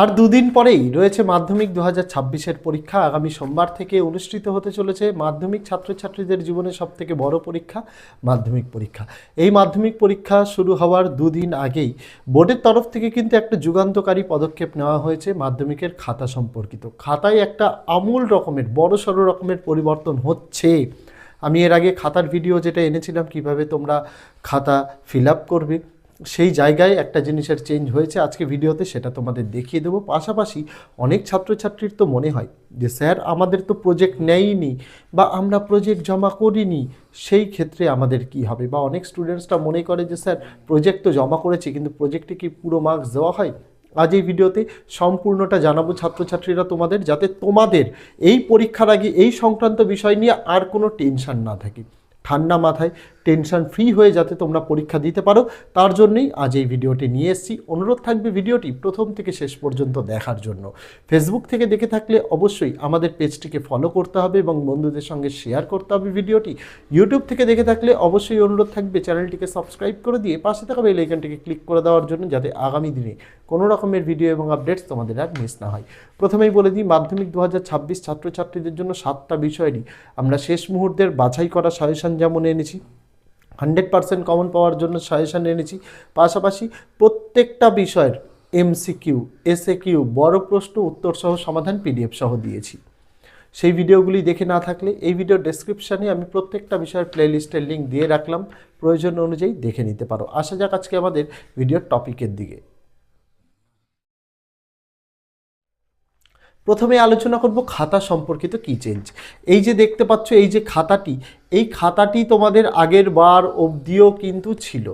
আর দুদিন পরেই রয়েছে মাধ্যমিক দু হাজার ছাব্বিশের পরীক্ষা। আগামী সোমবার থেকে অনুষ্ঠিত হতে চলেছে মাধ্যমিক ছাত্রছাত্রীদের জীবনে সব থেকে বড় পরীক্ষা, মাধ্যমিক পরীক্ষা। এই মাধ্যমিক পরীক্ষা শুরু হওয়ার দুদিন আগেই বোর্ডের তরফ থেকে কিন্তু একটা যুগান্তকারী পদক্ষেপ নেওয়া হয়েছে মাধ্যমিকের খাতা সম্পর্কিত। খাতায় একটা আমূল রকমের বড় সড়ো রকমের পরিবর্তন হচ্ছে। আমি এর আগে খাতার ভিডিও যেটা এনেছিলাম, কীভাবে তোমরা খাতা ফিল আপ করবে। সেই জায়গায় একটা জিনিসের চেঞ্জ হয়েছে আজকে ভিডিওতে, সেটা তোমাদের দেখিয়ে দেবো। পাশাপাশি অনেক ছাত্রছাত্রীর তো মনে হয় যে, স্যার, আমাদের তো প্রজেক্ট নেয়নি বা আমরা প্রজেক্ট জমা করিনি। সেই ক্ষেত্রে আমাদের কি হবে? বা অনেক স্টুডেন্টসরা মনে করে যে, স্যার প্রজেক্ট তো জমা করেছি, কিন্তু প্রজেক্টে কি পুরো মার্কস দেওয়া হয়? আজ এই ভিডিওতে সম্পূর্ণটা জানাব ছাত্রছাত্রীরা তোমাদের, যাতে তোমাদের এই পরীক্ষার আগে এই সংক্রান্ত বিষয় নিয়ে আর কোনো টেনশন না থাকে। ঠান্ডা মাথায় টেনশন ফ্রি হয়ে যাতে তোমরা পরীক্ষা দিতে পারো। তার জন্যই আজ এই ভিডিওটি নিয়ে এসেছি। অনুরোধ থাকবে ভিডিওটি প্রথম থেকে শেষ পর্যন্ত দেখার জন্য। ফেসবুক থেকে দেখে থাকলে অবশ্যই আমাদের পেজটিকে ফলো করতে হবে এবং বন্ধুদের সঙ্গে শেয়ার করতে হবে ভিডিওটি। ইউটিউব থেকে দেখে থাকলে অবশ্যই অনুরোধ থাকবে চ্যানেলটিকে সাবস্ক্রাইব করে দিয়ে পাশে থাকা বেল আইকনটিকে ক্লিক করে দেওয়ার জন্য যাতে আগামী দিনে কোনো রকমের ভিডিও এবং আপডেটস তোমাদের আর মিস না হয়। প্রথমেই বলে দিই, মাধ্যমিক দু হাজার ছাব্বিশ ছাত্রছাত্রীদের জন্য সাতটা বিষয়েরই আমরা শেষ মুহূর্তের বাছাই করা সাজেশন যেমন এনেছি। হান্ড্রেড পার্সেন্ট কমন পাওয়ার জন্য সাজেশান এনেছি পাশাপাশি প্রত্যেকটা বিষয়ের এমসিকিউ এসএ কিউ বড় প্রশ্ন উত্তর সহ সমাধান পিডিএফ সহ দিয়েছি। সেই ভিডিওগুলি দেখে না থাকলে এই ভিডিও ডেসক্রিপশানে আমি প্রত্যেকটা বিষয়ের প্লেলিস্টের লিঙ্ক দিয়ে রাখলাম। প্রয়োজন অনুযায়ী দেখে নিতে পারো। আসা যাক আজকে আমাদের ভিডিওর টপিকের দিকে। প্রথমে আলোচনা করব খাতা সম্পর্কিত কি চেঞ্জ এই যে দেখতে পাচ্ছ, এই যে খাতাটি এই খাতাটি তোমাদের আগের বার অবধিও কিন্তু ছিল।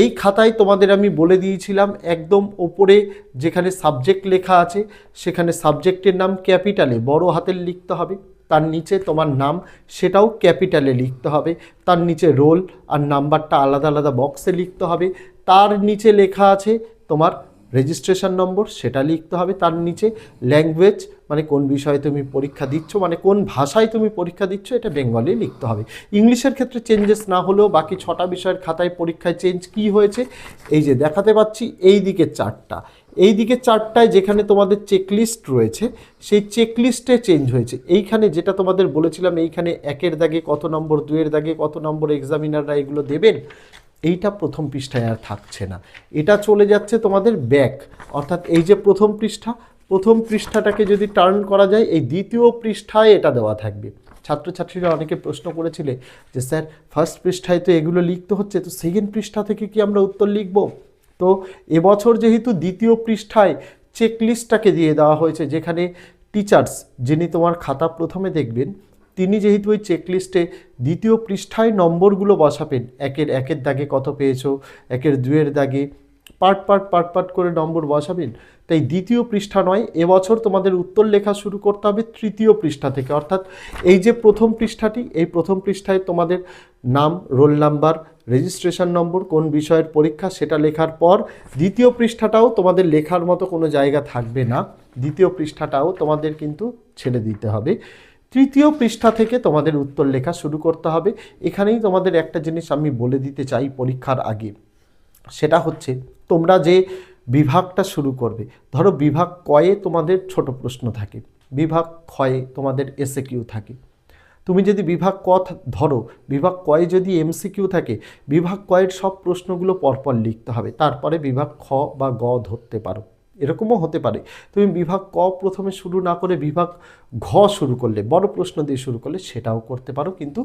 এই খাতায় তোমাদের আমি বলে দিয়েছিলাম, একদম ওপরে যেখানে সাবজেক্ট লেখা আছে, সেখানে সাবজেক্টের নাম ক্যাপিটালে বড় হাতের লিখতে হবে, তার নিচে তোমার নাম, সেটাও ক্যাপিটালে লিখতে হবে, তার নিচে রোল আর নাম্বারটা আলাদা আলাদা বক্সে লিখতে হবে, তার নিচে লেখা আছে তোমার রেজিস্ট্রেশন নম্বর সেটা লিখতে হবে তার নিচে ল্যাঙ্গুয়েজ মানে কোন বিষয়ে তুমি পরীক্ষা দিচ্ছ মানে কোন ভাষায় তুমি পরীক্ষা দিচ্ছ, এটা বেঙ্গলি লিখতে হবে। ইংলিশের ক্ষেত্রে চেঞ্জেস না হলেও বাকি ছটা বিষয়ের খাতায় পরীক্ষায় চেঞ্জ কি হয়েছে? এই যে দেখাতে পাচ্ছি এই দিকে চারটা। এই দিকে চারটায় যেখানে তোমাদের চেকলিস্ট রয়েছে, সেই চেকলিস্টে চেঞ্জ হয়েছে। এইখানে যেটা তোমাদের বলেছিলাম, এইখানে একের দাগে কত নম্বর দুয়ের দাগে কত নম্বর এক্সামিনাররা এগুলো দেবেন এইটা প্রথম পৃষ্ঠায় আর থাকছে না। এটা চলে যাচ্ছে তোমাদের ব্যাক অর্থাৎ এই যে প্রথম পৃষ্ঠা, প্রথম পৃষ্ঠাটাকে যদি টার্ন করা যায়, এই দ্বিতীয় পৃষ্ঠায় এটা দেওয়া থাকবে। ছাত্রছাত্রীরা অনেকে প্রশ্ন করেছিলে যে, স্যার ফার্স্ট পৃষ্ঠায় তো এগুলো লিখতে হচ্ছে, তো সেকেন্ড পৃষ্ঠা থেকে কি আমরা উত্তর লিখব? তো এবছর যেহেতু দ্বিতীয় পৃষ্ঠায় চেকলিস্টটাকে দিয়ে দেওয়া হয়েছে, যেখানে টিচার্স যিনি তোমার খাতা প্রথমে দেখবেন তিনি যেহেতু ওই চেকলিস্টে দ্বিতীয় পৃষ্ঠায় নম্বরগুলো বসাবেন, একের একের দাগে কত পেয়েছ, একের দুয়ের দাগে পার্ট পার্ট পার্ট পার্ট করে নম্বর বসাবেন, তাই দ্বিতীয় পৃষ্ঠা নয়, এবছর তোমাদের উত্তর লেখা শুরু করতে হবে তৃতীয় পৃষ্ঠা থেকে। অর্থাৎ এই যে প্রথম পৃষ্ঠাটি, এই প্রথম পৃষ্ঠায় তোমাদের নাম, রোল নাম্বার রেজিস্ট্রেশন নম্বর, কোন বিষয়ের পরীক্ষা সেটা লেখার পর দ্বিতীয় পৃষ্ঠাটাও তোমাদের লেখার মতো কোনো জায়গা থাকবে না। দ্বিতীয় পৃষ্ঠাটাও তোমাদের কিন্তু ছেড়ে দিতে হবে। তৃতীয় পৃষ্ঠা থেকে তোমাদের উত্তর লেখা শুরু করতে হবে। এখানেই তোমাদের একটা জিনিস আমি বলে দিতে চাই পরীক্ষার আগে। সেটা হচ্ছে, তোমরা যে বিভাগটা শুরু করবে, ধরো বিভাগ কয়ে তোমাদের ছোট প্রশ্ন থাকে, বিভাগ ক্ষয়ে তোমাদের এসে কিউ থাকে। তুমি যদি বিভাগ ক ধরো, বিভাগ কয়ে যদি এমসিকিউ থাকে, বিভাগ কয়ের সব প্রশ্নগুলো পরপর লিখতে হবে, তারপরে বিভাগ খ বা গ ধরতে পারো। এরকমও হতে পারে। তুমি বিভাগ ক প্রথমে শুরু না করে বিভাগ ঘ শুরু করলে, বড় প্রশ্ন দিয়ে শুরু করলে সেটাও করতে পারো, কিন্তু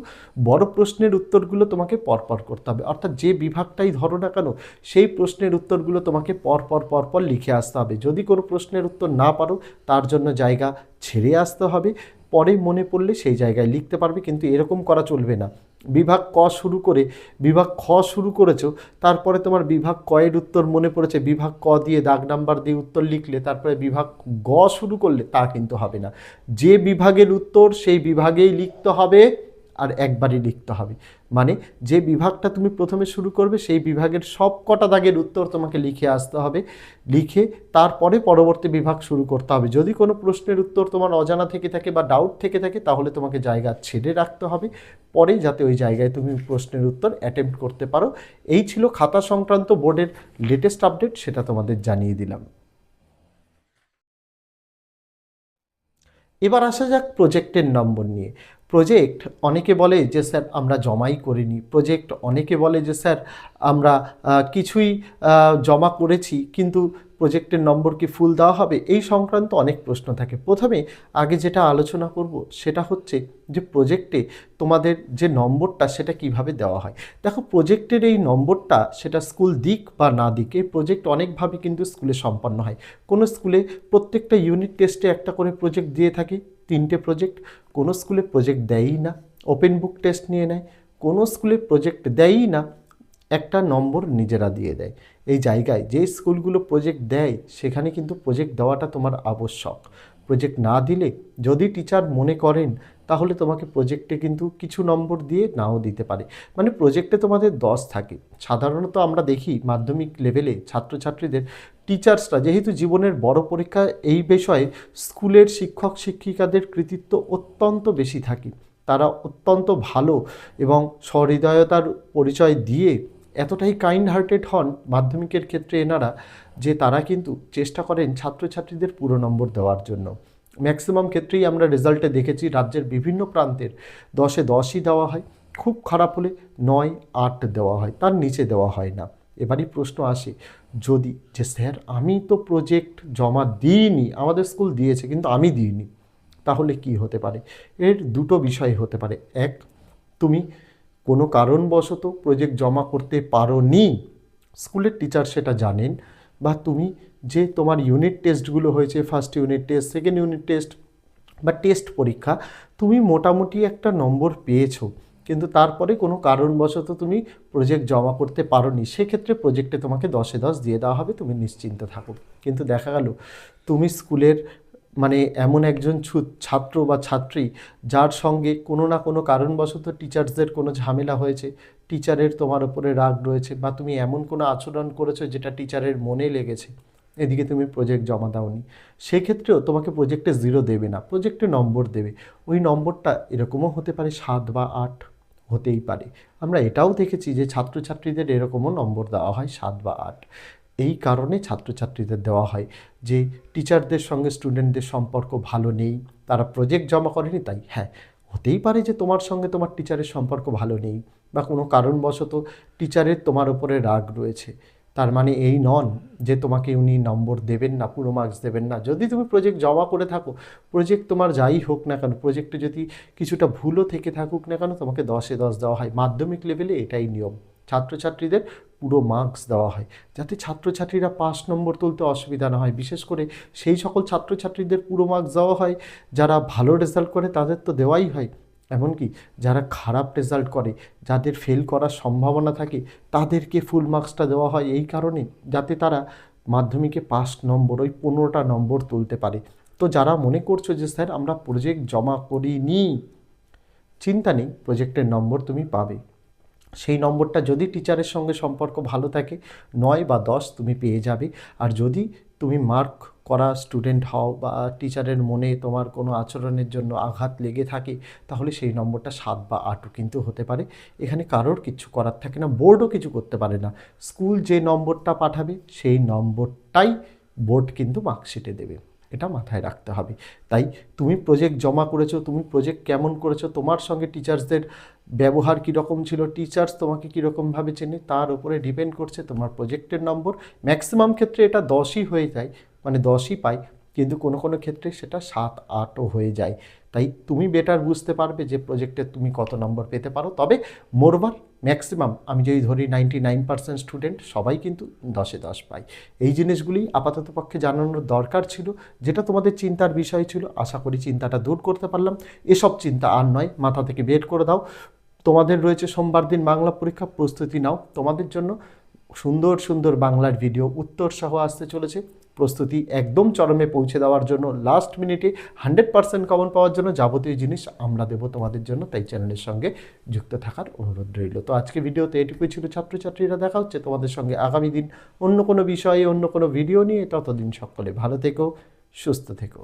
বড় প্রশ্নের উত্তরগুলো তোমাকে পরপর করতে হবে। অর্থাৎ যে বিভাগটাই ধরো না কেন, সেই প্রশ্নের উত্তরগুলো তোমাকে পরপর পরপর লিখে আসতে হবে। যদি কোনো প্রশ্নের উত্তর না পারো, তার জন্য জায়গা ছেড়ে আসতে হবে। পরে মনে পড়লে সেই জায়গায় লিখতে পারবে, কিন্তু এরকম করা চলবে না। বিভাগ ক শুরু করে বিভাগ খ শুরু করেছ, তারপরে তোমার বিভাগ কয়ের উত্তর মনে পড়েছে, বিভাগ ক দিয়ে দাগ নাম্বার দিয়ে উত্তর লিখলে, তারপরে বিভাগ গ শুরু করলে তা কিন্তু হবে না। যে বিভাগের উত্তর, সেই বিভাগেই লিখতে হবে আর একবারই লিখতে হবে। মানে যে বিভাগটা তুমি প্রথমে শুরু করবে, সেই বিভাগের সব কটা দাগের উত্তর তোমাকে লিখে আসতে হবে। লিখে তারপরে পরবর্তী বিভাগ শুরু করতে হবে। যদি কোনো প্রশ্নের উত্তর তোমার অজানা থেকে থাকে বা ডাউট থেকে থাকে, তাহলে তোমাকে জায়গা ছেড়ে রাখতে হবে। পরে যাতে ওই জায়গায় তুমি প্রশ্নের উত্তর অ্যাটেম্প্ট করতে পারো। এই ছিল খাতা সংক্রান্ত বোর্ডের লেটেস্ট আপডেট সেটা তোমাদের জানিয়ে দিলাম। এবার আসা যাক প্রজেক্টের নম্বর নিয়ে। প্রজেক্ট অনেকে বলে যে, স্যার, আমরা জমাই করিনি। প্রজেক্ট অনেকে বলে যে, স্যার, আমরা কিছুই জমা করেছি, কিন্তু প্রজেক্টের নম্বর কি ফুল দেওয়া হবে? এই সংক্রান্ত অনেক প্রশ্ন থাকে। প্রথমে আগে যেটা আলোচনা করব, সেটা হচ্ছে যে প্রজেক্টে তোমাদের যে নম্বরটা, সেটা কীভাবে দেওয়া হয়? দেখো প্রজেক্টের এই নম্বরটা, সেটা স্কুল দিক বা না দিক, এই প্রজেক্ট অনেকভাবে কিন্তু স্কুলে সম্পন্ন হয়। কোনো স্কুলে প্রত্যেকটা ইউনিট টেস্টে একটা করে প্রজেক্ট দিয়ে থাকে, তিনটে প্রজেক্ট কোনো স্কুলে প্রজেক্ট দেয়ই না ওপেন বুক টেস্ট নিয়ে নেয়, কোনো স্কুলে প্রজেক্ট দেয়ই না, একটা নম্বর নিজেরা দিয়ে দেয়। এই জায়গায় যে স্কুলগুলো প্রজেক্ট দেয়, সেখানে কিন্তু প্রজেক্ট দেওয়াটা তোমার আবশ্যক। প্রজেক্ট না দিলে যদি টিচার মনে করেন, তাহলে তোমাকে প্রজেক্টে কিন্তু কিছু নম্বর দিয়ে নাও দিতে পারে। মানে প্রজেক্টে তোমাদের দশ থাকে। সাধারণত আমরা দেখি মাধ্যমিক লেভেলে ছাত্রছাত্রীদের টিচার্সরা যেহেতু জীবনের বড় পরীক্ষা, এই বিষয়ে স্কুলের শিক্ষক শিক্ষিকাদের কৃতিত্ব অত্যন্ত বেশি থাকে। তারা অত্যন্ত ভালো এবং সহৃদয়তার পরিচয় দিয়ে এতটাই কাইন্ড হার্টেড হন মাধ্যমিকের ক্ষেত্রে এনারা যে তারা কিন্তু চেষ্টা করেন ছাত্রছাত্রীদের পুরো নম্বর দেওয়ার জন্য। ম্যাক্সিমাম ক্ষেত্রেই আমরা রেজাল্টে দেখেছি রাজ্যের বিভিন্ন প্রান্তের দশে দশই দেওয়া হয়, খুব খারাপ হলে নয়, আট দেওয়া হয়, তার নিচে দেওয়া হয় না। এবারই প্রশ্ন আসে, যদি যে স্যার আমি তো প্রজেক্ট জমা দিইনি, আমাদের স্কুল দিয়েছে কিন্তু আমি দিইনি, তাহলে কি হতে পারে? এর দুটো বিষয় হতে পারে। এক, তুমি কোনো কারণবশত প্রজেক্ট জমা করতে পারোনি। স্কুলের টিচার সেটা জানেন। বা তুমি যে তোমার ইউনিট টেস্টগুলো হয়েছে first unit test second unit test বা টেস্ট পরীক্ষা, তুমি মোটামুটি একটা নম্বর পেয়েছ। কিন্তু তারপরে কোনো কারণবশত তুমি প্রজেক্ট জমা করতে পারোনি। সেক্ষেত্রে প্রজেক্টে তোমাকে দশে দশ দিয়ে দেওয়া হবে, তুমি নিশ্চিন্ত থাকো। কিন্তু দেখা গেল, তুমি স্কুলের মানে এমন একজন ছাত্র বা ছাত্রী যার সঙ্গে কোনো না কোনো কারণবশত টিচার্সদের কোনো ঝামেলা হয়েছে টিচারের তোমার উপরে রাগ রয়েছে বা তুমি এমন কোনো আচরণ করেছ যেটা টিচারের মনে লেগেছে, এদিকে তুমি প্রজেক্ট জমা দাওনি, সেক্ষেত্রেও তোমাকে প্রজেক্টে জিরো দেবে না প্রজেক্টে নম্বর দেবে, ওই নম্বরটা এরকমও হতে পারে সাত বা আট হতেই পারে, আমরা এটাও দেখেছি যে ছাত্রছাত্রীদের এরকমও নম্বর দেওয়া হয় সাত বা আট এই কারণে ছাত্রছাত্রীদের দেওয়া হয় যে টিচারদের সঙ্গে স্টুডেন্টদের সম্পর্ক ভালো নেই, তারা প্রজেক্ট জমা করেনি তাই হ্যাঁ হতেই পারে যে তোমার সঙ্গে তোমার টিচারের সম্পর্ক ভালো নেই বা কোনো কারণবশত টিচারের তোমার ওপরে রাগ রয়েছে। তার মানে এই নন যে তোমাকে উনি নম্বর দেবেন না, পুরো মার্কস দেবেন না। যদি তুমি প্রজেক্ট জমা করে থাকো প্রজেক্ট তোমার যাই হোক না কেন প্রজেক্টে যদি কিছুটা ভুলও থেকে থাকুক না কেন, তোমাকে দশে দশ দেওয়া হয়। মাধ্যমিক লেভেলে এটাই নিয়ম। ছাত্রছাত্রীদের পুরো মার্কস দেওয়া হয়। যাতে ছাত্রছাত্রীরা পাস নম্বর তুলতে অসুবিধা না হয়। বিশেষ করে সেই সকল ছাত্রছাত্রীদের পুরো মার্কস দেওয়া হয়। যারা ভালো রেজাল্ট করে তাদের তো দেওয়াই হয়। এমনকি যারা খারাপ রেজাল্ট করে, যাদের ফেল করার সম্ভাবনা থাকে, তাদেরকে ফুল মার্কসটা দেওয়া হয়। এই কারণে যাতে তারা মাধ্যমিকে পাস নম্বর, ওই পনেরোটা নম্বর তুলতে পারে। তো যারা মনে করছ যে, স্যার, আমরা প্রজেক্ট জমা করিনি, চিন্তা নেই প্রজেক্টের নম্বর তুমি পাবে। সেই নম্বরটা যদি টিচারের সঙ্গে সম্পর্ক ভালো থাকে, নয় বা দশ তুমি পেয়ে যাবে। আর যদি তুমি মার্ক করা স্টুডেন্ট হও বা টিচারের মনে তোমার কোনো আচরণের জন্য আঘাত লেগে থাকে, তাহলে সেই নম্বরটা সাত বা আটও কিন্তু হতে পারে। এখানে কারোর কিছু করার থাকে না বোর্ডও কিছু করতে পারে না। স্কুল যে নম্বরটা পাঠাবে, সেই নম্বরটাই বোর্ড কিন্তু মার্কশিটে দেবে। এটা মাথায় রাখতে হবে। তাই তুমি প্রজেক্ট জমা করেছ, তুমি প্রজেক্ট কেমন করেছ, তোমার সঙ্গে টিচার্সদের ব্যবহার কীরকম ছিল টিচার্স তোমাকে কীরকমভাবে চেনে, তার উপরে ডিপেন্ড করছে তোমার প্রজেক্টের নম্বর। ম্যাক্সিমাম ক্ষেত্রে এটা দশই হয়ে যায় মানে দশই পায়, কিন্তু কোনো কোনো ক্ষেত্রে সেটা সাত, আটও হয়ে যায়। তাই তুমি বেটার বুঝতে পারবে যে প্রজেক্টে তুমি কত নম্বর পেতে পারো। তবে মোরবার ম্যাক্সিমাম আমি যদি ধরি নাইনটি নাইন পার্সেন্ট স্টুডেন্ট সবাই কিন্তু দশে দশ পাই এই জিনিসগুলি আপাতত পক্ষে জানানোর দরকার ছিল, যেটা তোমাদের চিন্তার বিষয় ছিল। আশা করি চিন্তাটা দূর করতে পারলাম। এসব চিন্তা আর নয়, মাথা থেকে বের করে দাও। তোমাদের রয়েছে সোমবার দিন বাংলা পরীক্ষা, প্রস্তুতি নাও। তোমাদের জন্য সুন্দর সুন্দর বাংলার ভিডিও উত্তর সহ আসতে চলেছে। প্রস্তুতি একদম চরমে পৌঁছে দেওয়ার জন্য লাস্ট মিনিটে হান্ড্রেড পার্সেন্ট কমন পাওয়ার জন্য যাবতীয় জিনিস আমরা দেবো তোমাদের জন্য। তাই চ্যানেলের সঙ্গে যুক্ত থাকার অনুরোধ রইল। তো আজকে ভিডিওতে এটুকুই ছিল ছাত্রছাত্রীরা। দেখা হচ্ছে তোমাদের সঙ্গে আগামী দিন অন্য কোনো বিষয়ে, অন্য কোনো ভিডিও নিয়ে। ততদিন সকলে ভালো থেকো, সুস্থ থেকো।